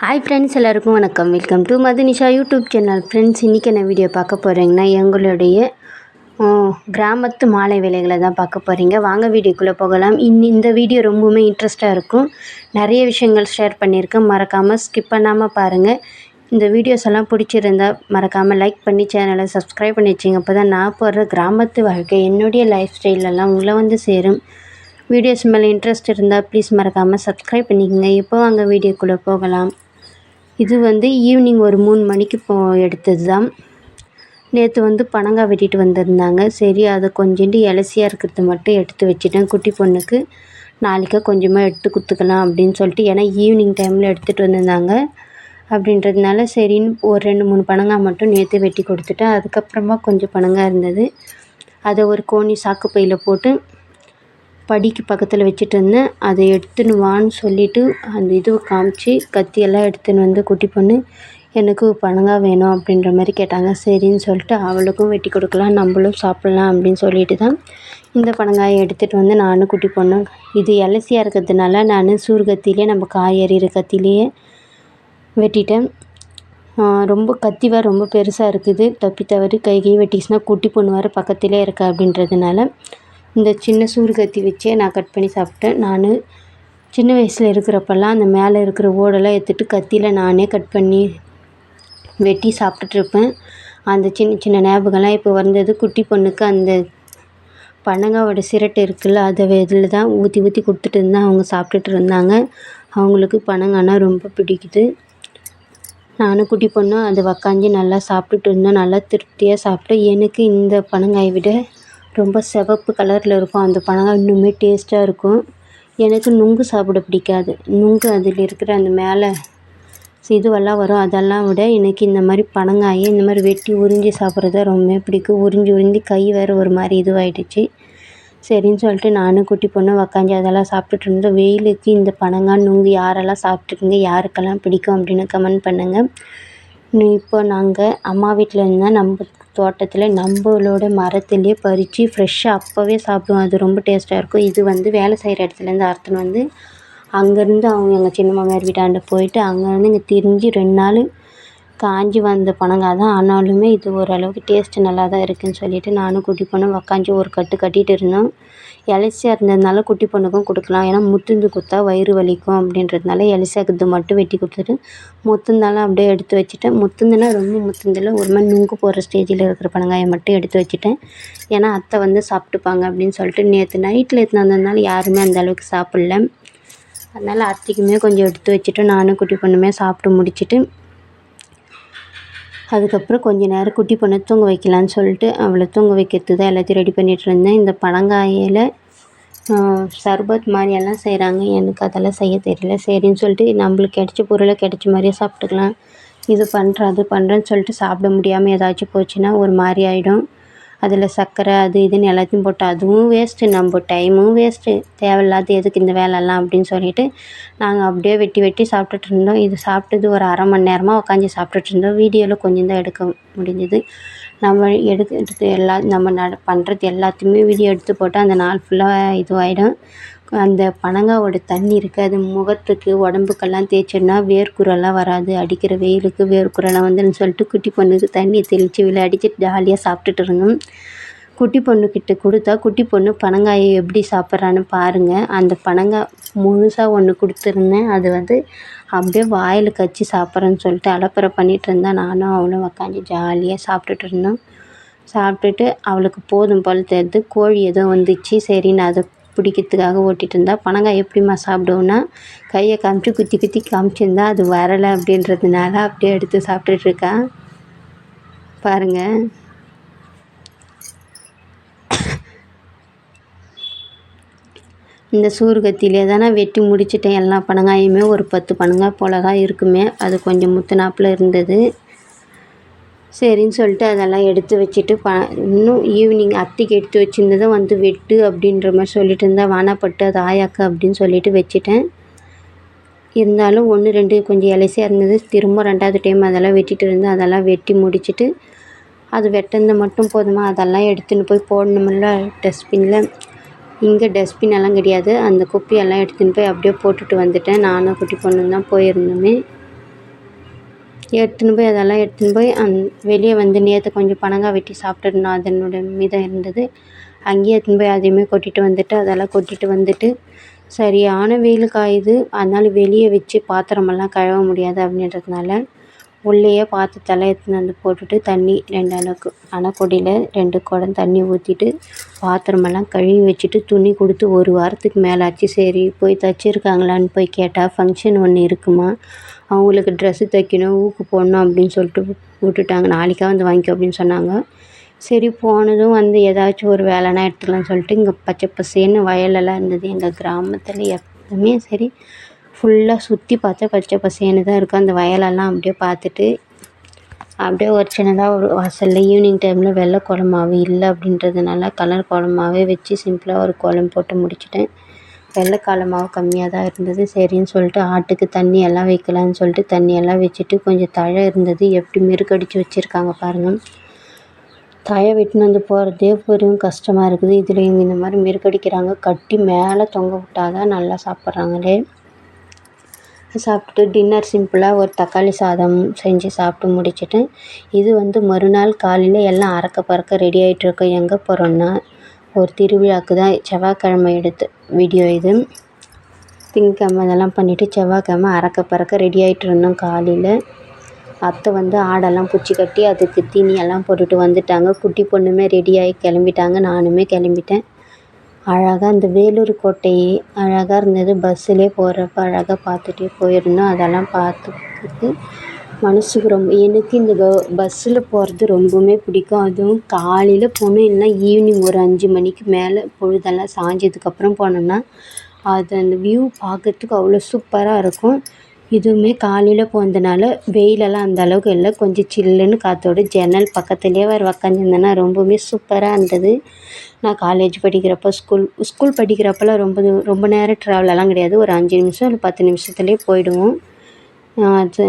Hi friends எல்லாருக்கும் வணக்கம். Welcome to Madhunisha YouTube channel friends இன்றைக்கி என்ன வீடியோ பார்க்க போகிறீங்கன்னா எங்களுடைய கிராமத்து மாலை வேலைகளை தான் பார்க்க போகிறீங்க வாங்க வீடியோக்குள்ளே போகலாம். இன் இந்த வீடியோ ரொம்பவுமே இன்ட்ரெஸ்ட்டாக இருக்கும். நிறைய விஷயங்கள் ஷேர் பண்ணியிருக்கேன். மறக்காமல் ஸ்கிப் பண்ணாமல் பாருங்கள் இந்த வீடியோஸ் எல்லாம் பிடிச்சிருந்தா மறக்காமல் லைக் பண்ணி சேனலை சப்ஸ்கிரைப் பண்ணி வச்சிங்க. அப்போ தான் நான் போடுற கிராமத்து வாழ்க்கை என்னுடைய லைஃப் ஸ்டைலெல்லாம் உங்களை வந்து சேரும். வீடியோஸ் மேலே இன்ட்ரெஸ்ட் இருந்தால் ப்ளீஸ் மறக்காமல் சப்ஸ்கிரைப் பண்ணிக்கோங்க. இப்போ வாங்க வீடியோக்குள்ளே போகலாம். இது வந்து ஈவினிங் ஒரு மூணு மணிக்கு போ எடுத்தது தான். நேற்று வந்து பனங்காய் வெட்டிட்டு வந்திருந்தாங்க. சரி அதை கொஞ்சோண்டு இலசியாக இருக்கிறத மட்டும் எடுத்து வச்சுட்டேன். குட்டி பொண்ணுக்கு நாளைக்கா கொஞ்சமாக எடுத்து கொடுத்துக்கலாம் அப்படின்னு சொல்லிட்டு ஏன்னா ஈவினிங் டைமில் எடுத்துகிட்டு வந்திருந்தாங்க. அப்படின்றதுனால சரின்னு ஒரு ரெண்டு மூணு பனங்காய் மட்டும் நேற்று வெட்டி கொடுத்துட்டேன். அதுக்கப்புறமா கொஞ்சம் பனங்காய் இருந்தது. அதை ஒரு கோணி சாக்கு பையில் போட்டு படிக்கு பக்கத்தில் வச்சுட்டு இருந்தேன் அதை எடுத்துன்னு வான்னு சொல்லிவிட்டு அந்த இதுவை காமிச்சு கத்தியெல்லாம் எடுத்துன்னு வந்து குட்டி பொண்ணு எனக்கு பனங்காய் வேணும் அப்படின்ற மாதிரி கேட்டாங்க. சரின்னு சொல்லிட்டு அவளுக்கும் வெட்டி கொடுக்கலாம் நம்மளும் சாப்பிட்லாம் அப்படின்னு சொல்லிட்டு தான் இந்த பனங்காயை எடுத்துகிட்டு வந்து நானும் குட்டி பொண்ணும் இது எலசியாக இருக்கிறதுனால நான் சூர்கத்திலே நம்ம காய் எறிகிற கத்திலேயே வெட்டிட்டேன். ரொம்ப கத்தி வேறு ரொம்ப பெருசாக இருக்குது. தப்பி தவறி கை கை வெட்டிச்சுன்னா குட்டி பொண்ணு வேறு பக்கத்திலே இருக்கா அப்படின்றதுனால இந்த சின்ன சூர்கத்தி வச்சே நான் கட் பண்ணி சாப்பிட்டேன். நான் சின்ன வயசில் இருக்கிறப்பெல்லாம் அந்த மேலே இருக்கிற ஓடெல்லாம் எடுத்துட்டு கத்தியில் நானே கட் பண்ணி வெட்டி சாப்பிட்டுட்ருப்பேன். அந்த சின்ன சின்ன ஞாபகம்லாம் இப்போ வந்தது. குட்டி பொண்ணுக்கு அந்த பனங்காவோட சிரட்டை இருக்குல்ல அதை இதில் தான் ஊற்றி ஊற்றி கொடுத்துட்டு இருந்தால் அவங்க சாப்பிட்டுட்டு இருந்தாங்க. அவங்களுக்கு பனங்கானா ரொம்ப பிடிக்குது. நானும் குட்டி பொண்ணும் அதை உக்காந்து நல்லா சாப்பிட்டுட்டு இருந்தோம். நல்லா திருப்தியாக சாப்பிட்டு எனக்கு இந்த பனங்காயை விட ரொம்ப சிவப்பு கலரில் இருக்கும். அந்த பனங்காய் இன்னுமே டேஸ்ட்டாக இருக்கும். எனக்கு நுங்கு சாப்பிட பிடிக்காது. நுங்கு அதில் இருக்கிற அந்த மேலே இதுவெல்லாம் வரும். அதெல்லாம் விட எனக்கு இந்த மாதிரி பனங்காயை இந்த மாதிரி வெட்டி உறிஞ்சி சாப்பிட்றது ரொம்ப பிடிக்கும். உறிஞ்சி உறிஞ்சி கை வேறு ஒரு மாதிரி இதுவாகிடுச்சு சரின்னு சொல்லிட்டு நானும் குட்டி பொண்ணும் உக்காஞ்சி அதெல்லாம் சாப்பிட்டுட்டு இருந்தோம். வெயிலுக்கு இந்த பனங்காய் நுங்கு யாரெல்லாம் சாப்பிட்ருக்கீங்க யாருக்கெல்லாம் பிடிக்கும் அப்படின்னு கமெண்ட் பண்ணுங்கள் இப்போ நாங்கள் அம்மா வீட்டில் இருந்தால் நம்ம தோட்டத்தில் நம்மளோட மரத்துலேயே பறித்து ஃப்ரெஷ்ஷாக அப்போவே சாப்பிடுவோம். அது ரொம்ப டேஸ்ட்டாக இருக்கும். இது வந்து வேலை செய்கிற இடத்துலேருந்து அறுத்துன்னு வந்து அங்கேருந்து அவங்க எங்கள் சின்ன மாமியார் வீட்டாண்ட போயிட்டு அங்கேருந்து இங்கே திரிஞ்சு ரெண்டு நாள் காஞ்சி வந்த பனங்காய் தான் ஆனாலுமே இது ஓரளவுக்கு டேஸ்ட்டு நல்லா தான் இருக்குதுன்னு சொல்லிவிட்டு நானும் குட்டி பொண்ணும் உக்காஞ்சி ஒரு கட்டு கட்டிகிட்டு இருந்தோம். இலசியா இருந்ததுனால குட்டி பொண்ணுக்கும் கொடுக்கலாம். ஏன்னா முத்துந்து கொடுத்தா வயிறு வலிக்கும் அப்படின்றதுனால இலசியாக்கு இது மட்டும் வெட்டி கொடுத்துட்டு முத்துந்தாலும் அப்படியே எடுத்து வச்சுட்டேன். முத்துந்துனா ரொம்ப முத்துந்தில் ஒரு மாதிரி நுங்கு போகிற ஸ்டேஜில் இருக்கிற பனங்காயை மட்டும் எடுத்து வச்சுட்டேன். ஏன்னா அத்தை வந்து சாப்பிட்டுப்பாங்க அப்படின்னு சொல்லிட்டு நேற்று நைட்டில் எடுத்துன்னு வந்ததுனால யாருமே அந்த அளவுக்கு சாப்பிடல. அதனால் அத்தைக்குமே கொஞ்சம் எடுத்து வச்சுட்டு நானும் குட்டி பொண்ணுமே சாப்பிட்டு முடிச்சிட்டு அதுக்கப்புறம் கொஞ்ச நேரம் குட்டி பொண்ணை தூங்க வைக்கலான்னு சொல்லிட்டு அவளை தூங்க வைக்கிறது தான் எல்லாத்தையும் ரெடி பண்ணிகிட்டு இருந்தேன். இந்த பழங்காயில் சர்பத் மாதிரியெல்லாம் செய்கிறாங்க எனக்கு அதெல்லாம் செய்ய தெரியல. சரின்னு சொல்லிட்டு நம்மளுக்கு கிடைச்ச பொருளை கிடைச்ச மாதிரியே சாப்பிட்டுக்கலாம். இது பண்ணுறேன் அது பண்ணுறேன்னு சொல்லிட்டு சாப்பிட முடியாமல் ஏதாச்சும் போச்சுன்னா ஒரு மாதிரி ஆகிடும் அதில் சர்க்கரை அது இதுன்னு எல்லாத்தையும் போட்டு அதுவும் வேஸ்ட்டு நம்ம டைமும் வேஸ்ட்டு தேவையில்லாத எதுக்கு இந்த வேலைலாம் அப்படின்னு சொல்லிட்டு நாங்கள் அப்படியே வெட்டி வெட்டி சாப்பிட்டுட்டு இருந்தோம். இது சாப்பிட்டது ஒரு அரை மணி நேரமாக உட்காந்து சாப்பிட்டுட்டு இருந்தோம். வீடியோவில் கொஞ்சம் தான் எடுக்க முடிஞ்சது. நம்ம எடுக்கிறது எல்லா நம்ம நட பண்ணுறது எல்லாத்தையுமே வீடியோ எடுத்து போட்டால் அந்த நாள் ஃபுல்லாக இதுவாகிடும் அந்த பனங்காவோட தண்ணி இருக்குது அது முகத்துக்கு உடம்புக்கெல்லாம் தேய்ச்சோன்னா வேர்க்குரெல்லாம் வராது. அடிக்கிற வெயிலுக்கு வேர்க்குரெல்லாம் வந்துன்னு சொல்லிட்டு குட்டி பொண்ணுக்கு தண்ணி தெளித்து விளையாடிச்சிட்டு ஜாலியாக சாப்பிட்டுட்டு இருந்தோம். குட்டி பொண்ணுக்கிட்ட கொடுத்தா குட்டி பொண்ணு பனங்காயை எப்படி சாப்பிட்றான்னு பாருங்கள் அந்த பனங்காய் முழுசாக ஒன்று கொடுத்துருந்தேன். அது வந்து அப்படியே வாயில் கச்சி சாப்பிட்றேன்னு சொல்லிட்டு அலப்பறை பண்ணிகிட்டு இருந்தா நானும் அவளும் உக்காந்து ஜாலியாக சாப்பிட்டுட்டு இருந்தோம். சாப்பிட்டுட்டு அவளுக்கு போதும் போல் தெரியுது. கோழி எதுவும் வந்துச்சு. சரி நான் அதை பிடிக்கிறதுக்காக ஓட்டிகிட்டு இருந்தா பனங்காய் எப்படிம்மா சாப்பிடுவோன்னா கையை காமிச்சு குத்தி குத்தி காமிச்சிருந்தா அது வரலை அப்படின்றதுனால அப்படியே எடுத்து சாப்பிட்டுட்ருக்கா. பாருங்கள் இந்த சூறு கத்திலே தானே வெட்டி முடிச்சிட்டேன் எல்லா பனங்காயுமே ஒரு பத்து பனங்காய் போல தான் இருக்குமே. அது கொஞ்சம் முத்துனாப்பில் இருந்தது. சரின்னு சொல்லிட்டு அதெல்லாம் எடுத்து வச்சுட்டு ப இன்னும் ஈவினிங் அத்திக்கு எடுத்து வச்சுருந்ததை வந்து வெட்டு அப்படின்ற மாதிரி சொல்லிட்டு இருந்தால் வானாப்பட்டு அது ஆயாக்கு அப்படின்னு சொல்லிட்டு வச்சுட்டேன். இருந்தாலும் ஒன்று ரெண்டு கொஞ்சம் இலசியாக இருந்தது. திரும்ப ரெண்டாவது டைம் அதெல்லாம் வெட்டிட்டு இருந்தால் அதெல்லாம் வெட்டி முடிச்சிட்டு அது வெட்டினது மட்டும் போதுமா? அதெல்லாம் எடுத்துன்னு போய் போடணுமில்ல டஸ்ட்பினில் இங்கே டஸ்ட்பின் எல்லாம் கிடையாது. அந்த குப்பையெல்லாம் எடுத்துன்னு போய் அப்படியே போட்டுட்டு வந்துட்டேன். நானும் குட்டி பொண்ணு தான் போயிருந்தோமே. எடுத்துன்னு போய் அதெல்லாம் எடுத்துன்னு போய் அந் வெளியே வந்து நேற்று கொஞ்சம் பனங்காய் வெட்டி சாப்பிட்டுருந்தோம் அதனோட மீதம் இருந்தது. அங்கேயே எடுத்துன்னு போய் அதையுமே கொட்டிட்டு வந்துட்டு அதெல்லாம் கொட்டிட்டு வந்துட்டு சரியான வெயில் காயுது அதனால் வெளியே வச்சு பாத்திரமெல்லாம் கழுவ முடியாது அப்படின்றதுனால உள்ளேயே பாத்திரத்தெல்லாம் எடுத்துன்னு வந்து போட்டுட்டு தண்ணி ரெண்டு அணக்கு அணைக்கொடியில் ரெண்டு குடம் தண்ணி ஊற்றிட்டு பாத்திரமெல்லாம் கழுவி வச்சுட்டு துணி கொடுத்து ஒரு வாரத்துக்கு மேலே ஆச்சு சரி போய் தைச்சிருக்காங்களான்னு போய் கேட்டால் ஃபங்க்ஷன் ஒன்று இருக்குமா? அவங்களுக்கு ட்ரெஸ்ஸு தைக்கணும் ஊக்கு போடணும் அப்படின்னு சொல்லிட்டு விட்டுட்டாங்க. நாளைக்கா வந்து வாங்கிக்கோ அப்படின்னு சொன்னாங்க. சரி போனதும் வந்து ஏதாச்சும் ஒரு வேலைனா எடுத்துக்கலாம்னு சொல்லிட்டு இங்கே பச்சை பசேன்னு வயலெல்லாம் இருந்தது. எங்கள் கிராமத்தில் எப்பவுமே சரி ஃபுல்லாக சுற்றி பார்த்தா பச்சை பசேன்னு தான் இருக்கும். அந்த வயலெல்லாம் அப்படியே பார்த்துட்டு அப்படியே ஒரு சின்னதாக ஒரு வாசலில் ஈவினிங் டைமில் வெள்ளை குழம்பாவே இல்லை அப்படின்றதுனால கலர் குழம்பாவே வச்சு சிம்பிளாக ஒரு குழம்பு போட்டு முடிச்சிட்டேன். வெள்ளைக்கால மாவு கம்மியாக தான் இருந்தது. சரின்னு சொல்லிட்டு ஆட்டுக்கு தண்ணி எல்லாம் வைக்கலான்னு சொல்லிட்டு தண்ணி எல்லாம் வச்சுட்டு கொஞ்சம் தழை இருந்தது. எப்படி மெருக்கடிச்சு வச்சுருக்காங்க பாருங்கள் தழை வெட்டின்னு வந்து போகிறதே பெரும் கஷ்டமாக இருக்குது. இதில் இவங்க இந்த மாதிரி மெருக்கடிக்கிறாங்க கட்டி மேலே தொங்க விட்டால் தான் நல்லா சாப்பிட்றாங்களே. சாப்பிட்டு டின்னர் சிம்பிளாக ஒரு தக்காளி சாதம் செஞ்சு சாப்பிட்டு முடிச்சுட்டு இது வந்து மறுநாள் காலையில் எல்லாம் அறக்க பறக்க ரெடி ஆகிட்டுருக்கோம் எங்கே போகிறோன்னா ஒரு திருவிழாவுக்கு தான் செவ்வாய்க்கிழமை எடுத்த வீடியோ இது. திங்கக்கிழமை இதெல்லாம் பண்ணிவிட்டு செவ்வாய்க்கிழமை அறக்க பறக்க ரெடி ஆகிட்டு இருந்தோம் காலையில். அத்தை வந்து ஆடெல்லாம் பிடிச்சி கட்டி அதுக்கு தீனி எல்லாம் போட்டுட்டு வந்துட்டாங்க. குட்டி பொண்ணுமே ரெடியாகி கிளம்பிட்டாங்க. நானுமே கிளம்பிட்டேன். அழகாக இந்த வேலூர் கோட்டை அழகாக இருந்தது. பஸ்ஸிலே போகிறப்ப அழகாக பார்த்துட்டே போயிருந்தோம். அதெல்லாம் பார்த்துட்டு மனசுக்கு ரொம்ப எனக்கு இந்த க பஸ்ஸில் போகிறது ரொம்பவுமே பிடிக்கும். அதுவும் காலையில் போனோம் இல்லைன்னா ஈவினிங் ஒரு அஞ்சு மணிக்கு மேலே பொழுதெல்லாம் சாய்ஞ்சதுக்கப்புறம் போனோம்னா அது அந்த வியூ பார்க்கறதுக்கு அவ்வளோ சூப்பராக இருக்கும். இதுவுமே காலையில் போனதுனால வெயிலெல்லாம் அந்த அளவுக்கு இல்லை. கொஞ்சம் சில்லுன்னு காற்றோட ஜன்னல் பக்கத்துலேயே வேறு உக்காந்துருந்தேன்னா ரொம்பவுமே சூப்பராக இருந்தது. நான் காலேஜ் படிக்கிறப்போ ஸ்கூல் ஸ்கூல் படிக்கிறப்பெல்லாம் ரொம்ப ரொம்ப நேரம் ட்ராவலெல்லாம் கிடையாது. ஒரு அஞ்சு நிமிஷம் இல்லை பத்து நிமிஷத்துலேயே போயிடுவோம். அது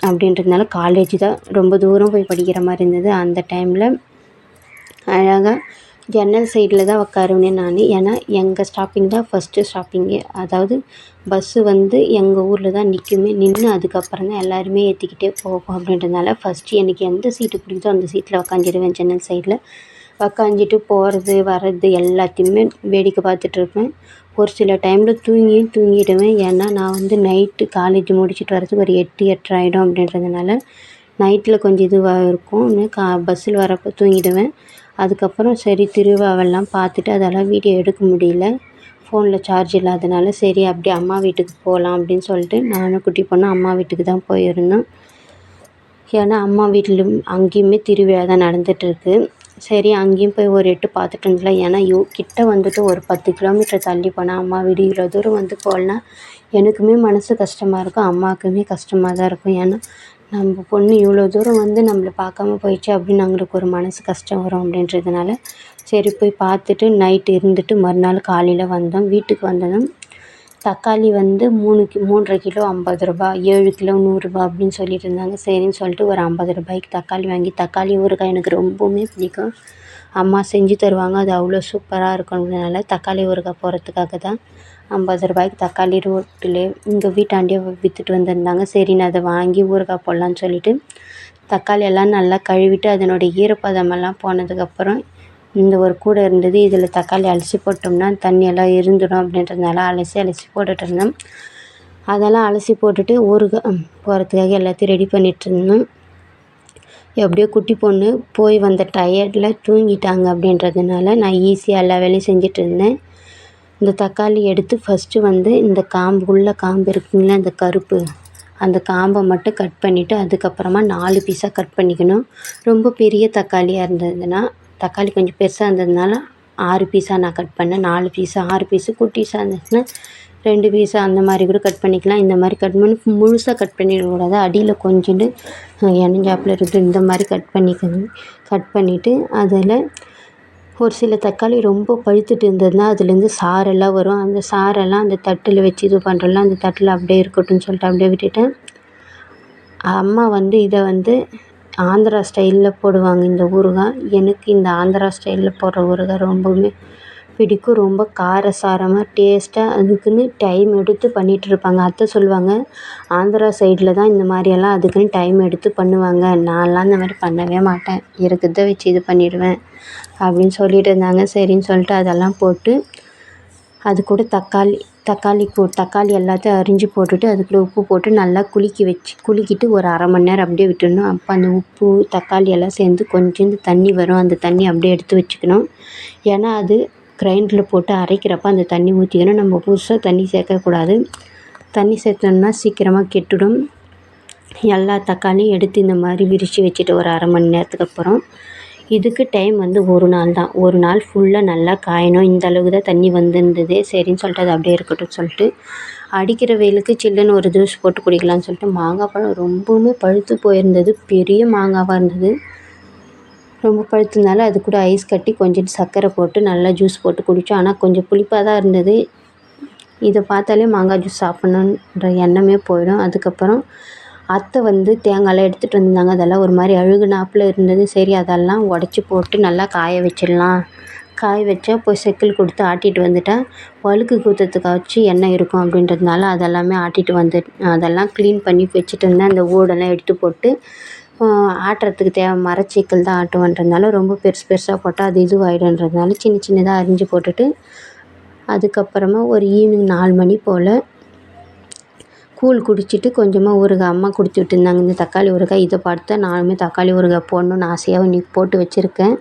அப்படின்றதுனால காலேஜ் தான் ரொம்ப தூரம் போய் படிக்கிற மாதிரி இருந்தது. அந்த டைமில் அழகாக ஜன்னல் சைடில் தான் உட்காருவேன் நான். ஏன்னா எங்கள் ஸ்டாப்பிங் தான் ஃபஸ்ட்டு ஸ்டாப்பிங்கு அதாவது பஸ்ஸு வந்து எங்கள் ஊரில் தான் நிற்குமே நின்று அதுக்கப்புறம் தான் எல்லாருமே ஏற்றிக்கிட்டே போகும் அப்படின்றதுனால ஃபஸ்ட்டு எனக்கு எந்த சீட்டு பிடிக்குதோ அந்த சீட்டில் உக்காந்துருவேன் ஜன்னல் சைடில் உக்காஞ்சிட்டு போகிறது வர்றது எல்லாத்தையுமே வேடிக்கை பார்த்துட்ருப்பேன் ஒரு சில டைமில் தூங்கியும் தூங்கிடுவேன். ஏன்னா நான் வந்து நைட்டு காலேஜ் முடிச்சுட்டு வர்றதுக்கு ஒரு எட்டு எட்டரை ஆகிடும் அப்படின்றதுனால நைட்டில் கொஞ்சம் இதுவாக இருக்கும். கா பஸ்ஸில் வரப்போ தூங்கிடுவேன். அதுக்கப்புறம் சரி திருவிழாவெல்லாம் பார்த்துட்டு அதெல்லாம் வீடியோ எடுக்க முடியல. ஃபோனில் சார்ஜ் இல்லாதனால சரி அப்படியே அம்மா வீட்டுக்கு போகலாம் அப்படின்னு சொல்லிட்டு நானும் குட்டி பொண்ணு அம்மா வீட்டுக்கு தான் போயிருந்தோம். ஏன்னா அம்மா வீட்டிலும் அங்கேயுமே திருவிழா தான் நடந்துகிட்ருக்கு சரி அங்கேயும் போய் ஒரு எட்டு பார்த்துட்டு இருந்தலாம் ஏன்னா யோ கிட்ட வந்துட்டு ஒரு பத்து கிலோமீட்டர் தள்ளி போனால் அம்மா வீடு இவ்வளோ தூரம் வந்து போகலனா எனக்குமே மனது கஷ்டமாக இருக்கும். அம்மாவுக்குமே கஷ்டமாக தான் இருக்கும். ஏன்னா நம்ம பொண்ணு இவ்வளோ தூரம் வந்து நம்மள பார்க்காம போயிடுச்சு அப்படின்னு அவங்களுக்கு ஒரு மனசு கஷ்டம் வரும் அப்படின்றதுனால சரி போய் பார்த்துட்டு நைட்டு இருந்துட்டு மறுநாள் காலையில் வந்தோம். வீட்டுக்கு வந்ததும் தக்காளி வந்து மூணு கி மூன்றரை கிலோ ஐம்பது ரூபா ஏழு கிலோ நூறுரூபா அப்படின்னு சொல்லிட்டு இருந்தாங்க. சரின்னு சொல்லிட்டு ஒரு ஐம்பது ரூபாய்க்கு தக்காளி வாங்கி தக்காளி ஊறுகாய் எனக்கு ரொம்பவுமே பிடிக்கும். அம்மா செஞ்சு தருவாங்க. அது அவ்வளோ சூப்பராக இருக்கும்ன்றதுனால தக்காளி ஊறுகாய் போடுறதுக்காக தான் ஐம்பது ரூபாய்க்கு தக்காளி ரோட்டிலே இங்கே வீட்டாண்டியே விற்றுட்டு வந்திருந்தாங்க. சரி நான் அதை வாங்கி ஊறுகாய் போடலான்னு சொல்லிட்டு தக்காளி எல்லாம் நல்லா கழுவிட்டு அதனுடைய ஈரப்பதமெல்லாம் போனதுக்கப்புறம் இந்த ஒரு கூடை இருந்தது இதில் தக்காளி அலசி போட்டோம்னா தண்ணியெல்லாம் இருந்துடும் அப்படின்றதுனால அலசி அலசி போட்டுட்டு இருந்தேன் அதெல்லாம் அலசி போட்டுட்டு ஊருக்கு போகிறதுக்காக எல்லாத்தையும் ரெடி பண்ணிகிட்டு இருந்தோம். எப்படியோ குட்டி பொண்ணு போய் வந்த டயர்டில் தூங்கிட்டாங்க அப்படின்றதுனால நான் ஈஸியாக எல்லா வேலையும் செஞ்சுட்டு இருந்தேன். இந்த தக்காளி எடுத்து ஃபஸ்ட்டு வந்து இந்த காம்பு உள்ள காம்பு இருக்குங்களா இந்த கருப்பு அந்த காம்பை மட்டும் கட் பண்ணிவிட்டு அதுக்கப்புறமா நாலு பீஸாக கட் பண்ணிக்கணும். ரொம்ப பெரிய தக்காளியாக இருந்ததுன்னா தக்காளி கொஞ்சம் பெருசாக இருந்ததுனால ஆறு பீஸாக நான் கட் பண்ணேன். நாலு பீஸு ஆறு பீஸு குட்டீஸாக இருந்துச்சுன்னா ரெண்டு பீஸாக அந்த மாதிரி கூட கட் பண்ணிக்கலாம். இந்த மாதிரி கட் பண்ணி முழுசாக கட் பண்ணிடக்கூடாது அடியில் கொஞ்சோண்டு இணைஞ்சாப்புல இருக்குது இந்த மாதிரி கட் பண்ணிக்கணும். கட் பண்ணிவிட்டு அதில் ஒரு சில தக்காளி ரொம்ப பழுத்துட்டு இருந்ததுன்னா அதுலேருந்து சாரெல்லாம் வரும். அந்த சாரெல்லாம் அந்த தட்டில் வச்சு இது பண்ணுறோம்ல அந்த தட்டில் அப்படியே இருக்கட்டும்னு சொல்லிட்டு அப்படியே விட்டுட்டேன். அம்மா வந்து இதை வந்து ஆந்திரா ஸ்டைலில் போடுவாங்க இந்த ஊறுகாய் எனக்கு இந்த ஆந்திரா ஸ்டைலில் போடுற ஊறுகாய் ரொம்பவுமே பிடிக்கும். ரொம்ப காரசாரமாக டேஸ்ட்டாக அதுக்குன்னு டைம் எடுத்து பண்ணிகிட்ருப்பாங்க அத்தை சொல்லுவாங்க ஆந்திரா சைடில் தான் இந்த மாதிரியெல்லாம் அதுக்குன்னு டைம் எடுத்து பண்ணுவாங்க. நான்லாம் இந்த மாதிரி பண்ணவே மாட்டேன். இருக்கிறத வச்சு இது பண்ணிவிடுவேன் அப்படின்னு சொல்லிட்டு இருந்தாங்க. சரின்னு சொல்லிட்டு அதெல்லாம் போட்டு அது கூட தக்காளி தக்காளி போ தக்காளி எல்லாத்தையும் அரிஞ்சு போட்டுட்டு அதுக்குள்ளே உப்பு போட்டு நல்லா குலுக்கி வச்சு குலுக்கிட்டு ஒரு அரை மணி நேரம் அப்படியே விட்டுடணும். அப்போ அந்த உப்பு தக்காளி எல்லாம் சேர்ந்து கொஞ்சோண்டு தண்ணி வரும். அந்த தண்ணி அப்படியே எடுத்து வச்சுக்கணும். ஏன்னா அது கிரைண்டரில் போட்டு அரைக்கிறப்ப அந்த தண்ணி ஊற்றிக்கணும் நம்ம புதுசாக தண்ணி சேர்க்கக்கூடாது. தண்ணி சேர்த்தோம்னா சீக்கிரமாக கெட்டுடும். எல்லா தக்காளியும் எடுத்து இந்த மாதிரி விரித்து வச்சுட்டு ஒரு அரை மணி நேரத்துக்கு அப்புறம் இதுக்கு டைம் வந்து ஒரு நாள் தான். ஒரு நாள் ஃபுல்லாக நல்லா காயணும். இந்த அளவுக்கு தான் தண்ணி வந்துருந்தது. சரின்னு சொல்லிட்டு அது அப்படியே இருக்கட்டும் சொல்லிட்டு அடிக்கிற வெயிலுக்கு சில்லுன்னு ஒரு ஜூஸ் போட்டு குடிக்கலாம்னு சொல்லிட்டு மாங்காய் பழம் ரொம்பவுமே பழுத்து போயிருந்தது. பெரிய மாங்காவாக இருந்தது. ரொம்ப பழுத்ததுனால அது கூட ஐஸ் கட்டி கொஞ்சம் சர்க்கரை போட்டு நல்லா ஜூஸ் போட்டு குடித்தோம் ஆனால் கொஞ்சம் புளிப்பாக தான் இருந்தது. இதை பார்த்தாலே மாங்காய் ஜூஸ் சாப்பிட்ணுன்ற எண்ணமே போயிடும். அதுக்கப்புறம் அத்தை வந்து தேங்காயெலாம் எடுத்துகிட்டு வந்திருந்தாங்க. அதெல்லாம் ஒரு மாதிரி அழுகுனாப்பில் இருந்தது. சரி அதெல்லாம் உடச்சி போட்டு நல்லா காய வச்சிடலாம். காய வச்சா போய் செக்கில் கொடுத்து ஆட்டிகிட்டு வந்துட்டேன் வழுக்கு குத்துறதுக்காச்சும் எண்ணெய் இருக்கும் அப்படின்றதுனால அதெல்லாமே ஆட்டிகிட்டு வந்து அதெல்லாம் க்ளீன் பண்ணி வச்சுட்டு இருந்தேன் அந்த ஓடெல்லாம் எடுத்து போட்டு ஆட்டுறதுக்கு தேவை மரச்சீக்கல் தான் ஆட்டுவேன்றதுனால ரொம்ப பெருசு பெருசாக போட்டால் அது இதுவாகிடுன்றதுனால சின்ன சின்னதாக அரிஞ்சு போட்டுட்டு அதுக்கப்புறமா ஒரு ஈவினிங் நாலு மணி போல் கூழ் குடிச்சிட்டு கொஞ்சமாக ஊறுகாய் அம்மா கொடுத்து விட்டுருந்தாங்க. இந்த தக்காளி ஊறுகாய் இதை பார்த்து நானுமே தக்காளி ஊறுகாய் போடணும்னு ஆசையாக இன்றைக்கி போட்டு வச்சுருக்கேன்.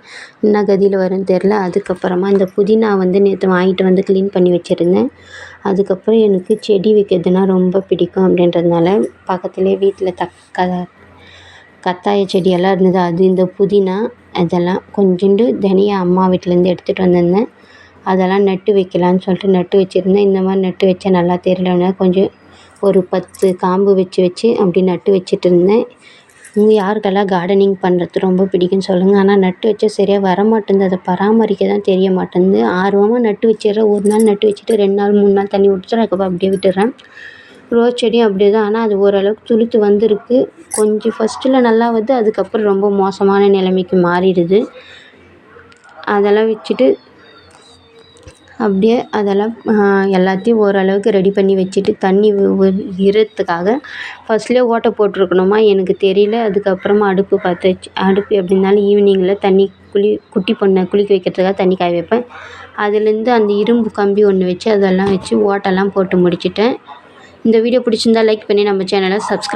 என்ன கதியில் வரும்னு தெரில அதுக்கப்புறமா இந்த புதினா வந்து நேற்று வாங்கிட்டு வந்து க்ளீன் பண்ணி வச்சுருந்தேன். அதுக்கப்புறம் எனக்கு செடி வைக்கிறதுனா ரொம்ப பிடிக்கும் அப்படின்றதுனால பக்கத்துலேயே வீட்டில் தக்க கத்தாய செடியெல்லாம் இருந்தது. அது இந்த புதினா அதெல்லாம் கொஞ்சோண்டு தனியா அம்மா வீட்டிலேருந்து எடுத்துகிட்டு வந்திருந்தேன். அதெல்லாம் நட்டு வைக்கலான்னு சொல்லிட்டு நட்டு வச்சுருந்தேன். இந்த மாதிரி நட்டு வச்சா நல்லா தெரியலன்னா கொஞ்சம் ஒரு பத்து காம்பு வச்சு வச்சு அப்படி நட்டு வச்சுட்டு இருந்தேன். யாருக்கெல்லாம் கார்டனிங் பண்ணுறது ரொம்ப பிடிக்கும்னு சொல்லுங்கள் ஆனால் நட்டு வச்சா சரியாக வர மாட்டேன்து அதை பராமரிக்க தான் தெரிய மாட்டேங்குது. ஆர்வமாக நட்டு வச்சிடுறேன். ஒரு நாள் நட்டு வச்சுட்டு ரெண்டு நாள் மூணு நாள் தண்ணி விட்டுட்டு அதுக்கப்புறம் அப்படியே விட்டுடுறேன். ரோஸ் செடியும் அப்படியே தான் ஆனால் அது ஓரளவுக்கு துளுத்து வந்திருக்கு. கொஞ்சம் ஃபஸ்ட்டில் நல்லா வருது. அதுக்கப்புறம் ரொம்ப மோசமான நிலைமைக்கு மாறிடுது. அதெல்லாம் வச்சுட்டு அப்படியே அதெல்லாம் எல்லாத்தையும் ஓரளவுக்கு ரெடி பண்ணி வச்சுட்டு தண்ணி விடுறதுக்காக ஃபஸ்ட்லேயே ஓட்டை போட்டிருக்கணுமா? எனக்கு தெரியல. அதுக்கப்புறமா அடுப்பு பற்ற வச்சு அடுப்பு எப்படி இருந்தாலும் ஈவினிங்கில் தண்ணி குளி குட்டி பொண்ணை குளிக்க வைக்கிறதுக்காக தண்ணி காய வைப்பேன். அதுலேருந்து அந்த இரும்பு கம்பி ஒன்று வச்சு அதெல்லாம் வச்சு ஓட்டெல்லாம் போட்டு முடிச்சுட்டேன். இந்த வீடியோ பிடிச்சிருந்தா லைக் பண்ணி நம்ம சேனலை சப்ஸ்கிரைப்